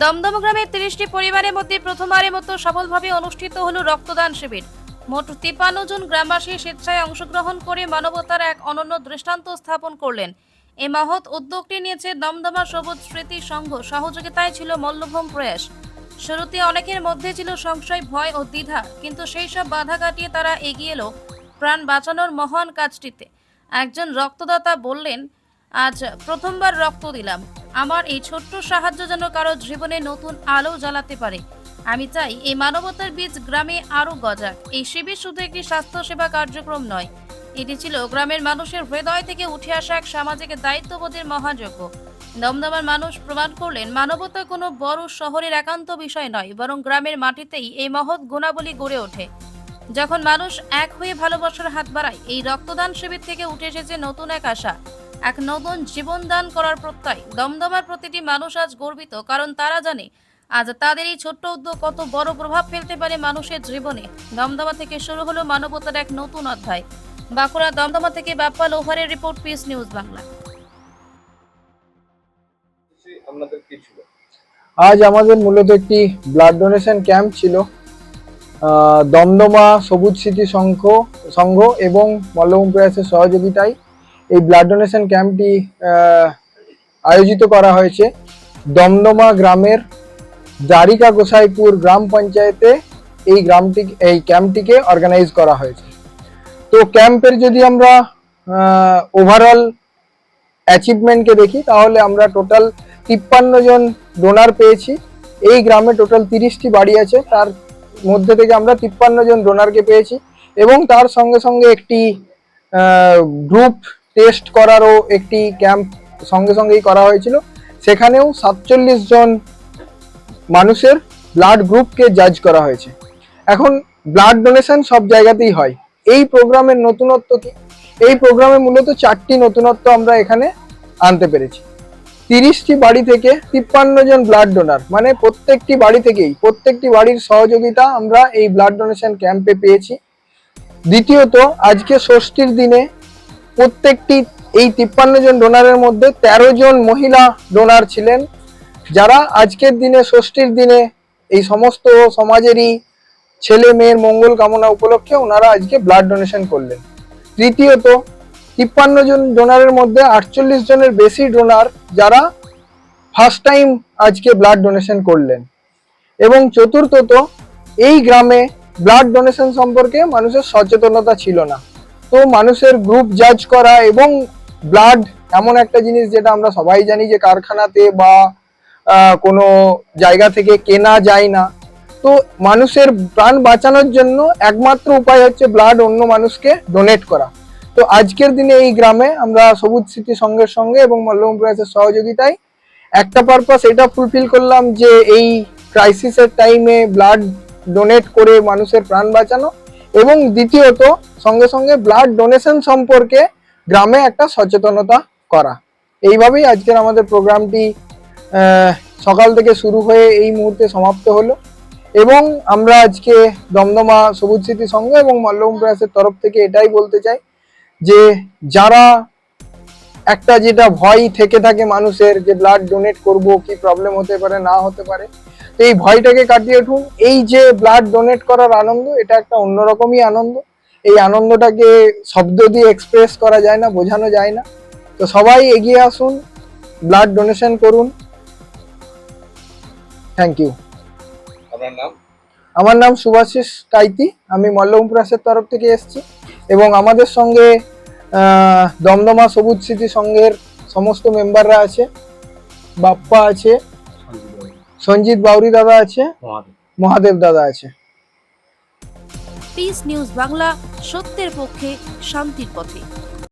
দমদম গ্রামের তিরিশটি পরিবারের মধ্যে প্রথমবারের মতো সফলভাবে অনুষ্ঠিত হল রক্তদান শিবির। মোট তিপ্পান্ন জন গ্রামবাসী স্বেচ্ছায় অংশগ্রহণ করে মানবতার এক অনন্য দৃষ্টান্ত স্থাপন করলেন। এই মহৎ উদ্যোগটি নিয়েছে দমদমা সবুজ স্মৃতি সংঘ। সহযোগিতায় ছিল মল্লভূম প্রয়াস। শুরুতে অনেকের মধ্যে ছিল সংশয়, ভয় ও দ্বিধা, কিন্তু সেই সব বাধা কাটিয়ে তারা এগিয়ে এলো প্রাণ বাঁচানোর মহান কাজটিতে। একজন রক্তদাতা বললেন, আজ প্রথমবার রক্ত দিলাম। আমার এই ছোট্ট সাহায্য যেন কারও জীবনে নতুন আলো জ্বালাতে পারে। আমি চাই এই মানবতার বীজ গ্রামে আরও গজাক। এই শিবির শুধু একটি স্বাস্থ্যসেবা কার্যক্রম নয়। এটি ছিল গ্রামের মানুষের হৃদয় থেকে উঠে আসা এক সামাজিক দায়িত্ববোধের মহাযজ্ঞ। দমদমার মানুষ প্রমাণ করলেন, মানবতা কোনো বড় শহরের একান্ত বিষয় নয়, বরং গ্রামের মাটিতেই এই মহৎ গুণাবলী গড়ে ওঠে। যখন মানুষ এক হয়ে ভালোবাসার হাত বাড়ায়, এই রক্তদান শিবির থেকে উঠে এসেছে নতুন এক আশা। এক নতুন জীবন দান করার প্রত্যয়। দমদমার প্রতিটি মানুষ আজ গর্বিত কারণ তারা জানে আজ তাদের এই ছোট্ট উদ্যোগ কত বড় প্রভাব ফেলতে পারে মানুষের জীবনে। দমদমা থেকে শুরু হলো মানবতার এক নতুন অধ্যায়। বাঁকুড়া দমদমা থেকে বাপ্পা লোহারের রিপোর্ট পিস নিউজ বাংলা। আজ আমাদের মূলত একটি ব্লাড ডোনেশন ক্যাম্প ছিল। আহ, দমদমা সবুজ স্মৃতি সংঘ সংঘ এবং মল্লভূম প্রয়াসের সহযোগিতায় এই ব্লাড ডোনেশন ক্যাম্পটি আয়োজিত করা হয়েছে। দমদমা গ্রামের দ্বারিকা গোসাইপুর গ্রাম পঞ্চায়েতে এই গ্রামটি, এই ক্যাম্পটিকে অর্গানাইজ করা হয়েছে। তো ক্যাম্পের যদি আমরা ওভারঅল অ্যাচিভমেন্টকে দেখি, তাহলে আমরা টোটাল তিপ্পান্ন জন ডোনার পেয়েছি। এই গ্রামে টোটাল তিরিশটি বাড়ি আছে, তার মধ্যে থেকে আমরা তিপ্পান্ন জন ডোনারকে পেয়েছি এবং তার সঙ্গে সঙ্গে একটি গ্রুপ টেস্ট করারও একটি ক্যাম্প সঙ্গে সঙ্গেই করা হয়েছিল। সেখানেও সাতচল্লিশ জন মানুষের ব্লাড গ্রুপকে জাজ করা হয়েছে। এখন ব্লাড ডোনেশন সব জায়গাতেই হয়। এই প্রোগ্রামের নতুনত্ব কি? এই প্রোগ্রামে মূলত চারটি নতুনত্ব আমরা এখানে আনতে পেরেছি। তিরিশটি বাড়ি থেকে তিপ্পান্ন জন ব্লাড ডোনার মানে প্রত্যেকটি বাড়ি থেকেই, প্রত্যেকটি বাড়ির সহযোগিতা আমরা এই ব্লাড ডোনেশন ক্যাম্পে পেয়েছি। দ্বিতীয়ত, আজকে ষষ্ঠীর দিনে প্রত্যেকটি এই তিপ্পান্ন জন ডোনারের মধ্যে তেরো জন মহিলা ডোনার ছিলেন, যারা আজকের দিনে, ষষ্ঠীর দিনে এই সমস্ত সমাজেরই ছেলে মেয়ের মঙ্গল কামনা উপলক্ষে ওনারা আজকে ব্লাড ডোনেশন করলেন। তৃতীয়ত, তিপ্পান্ন জন ডোনারের মধ্যে আটচল্লিশ জনের বেশি ডোনার যারা ফার্স্ট টাইম আজকে ব্লাড ডোনেশন করলেন। এবং চতুর্থত, এই গ্রামে ব্লাড ডোনেশন সম্পর্কে মানুষের সচেতনতা ছিল না। তো মানুষের গ্রুপ জাজ করা এবং ব্লাড এমন একটা জিনিস যেটা আমরা সবাই জানি যে কারখানাতে বা কোনো জায়গা থেকে কেনা যায় না। তো মানুষের প্রাণ বাঁচানোর জন্য একমাত্র উপায় হচ্ছে ব্লাড অন্য মানুষকে ডোনেট করা। তো আজকের দিনে এই গ্রামে আমরা সবুজ স্মৃতি সংঘের সঙ্গে এবং মল্লভূম প্রয়াসের সহযোগিতায় একটা পারপাস এটা ফুলফিল করলাম যে এই ক্রাইসিসের টাইমে ব্লাড ডোনেট করে মানুষের প্রাণ বাঁচানো। এবং দ্বিতীয়ত, সঙ্গে সঙ্গে ব্লাড ডোনেশন সম্পর্কে গ্রামে একটা সচেতনতা করা। এইভাবেই আজকের আমাদের প্রোগ্রামটি সকাল থেকে শুরু হয়ে এই মুহূর্তে সমাপ্ত হলো। এবং আমরা আজকে দমদমা সবুজ স্মৃতি সংঘ এবং মল্লভূম প্রয়াসের তরফ থেকে এটাই বলতে চাই যে, যারা একটা যেটা ভয় থেকে থাকে মানুষের যে ব্লাড ডোনেট করব, কি প্রবলেম হতে পারে, না হতে পারে তো এই ভয়টাকে কাটিয়ে উঠুন। এই যে ব্লাড ডোনেট করার আনন্দ এটা একটা অন্যরকমই আনন্দ। এই আনন্দটাকে শব্দ দিয়ে এক্সপ্রেস করা যায় না বোঝানো যায় না। তো সবাই এগিয়ে আসুন ব্লাড ডোনেশন করুন। থ্যাংক ইউ আপনার নাম? আমার নাম সুভাশিস কাইতি আমি মল্লভূম প্রাসের তরফ থেকে এসেছি। এবং আমাদের সঙ্গে দমদমা সবুজ স্মৃতি সংঘের সমস্ত মেম্বাররা আছে বাপ্পা আছে সঞ্জিত বাউরি দাদা আছে মহাদেব। দাদা আছে। পিস নিউজ বাংলা সত্যের পক্ষে শান্তির পথে।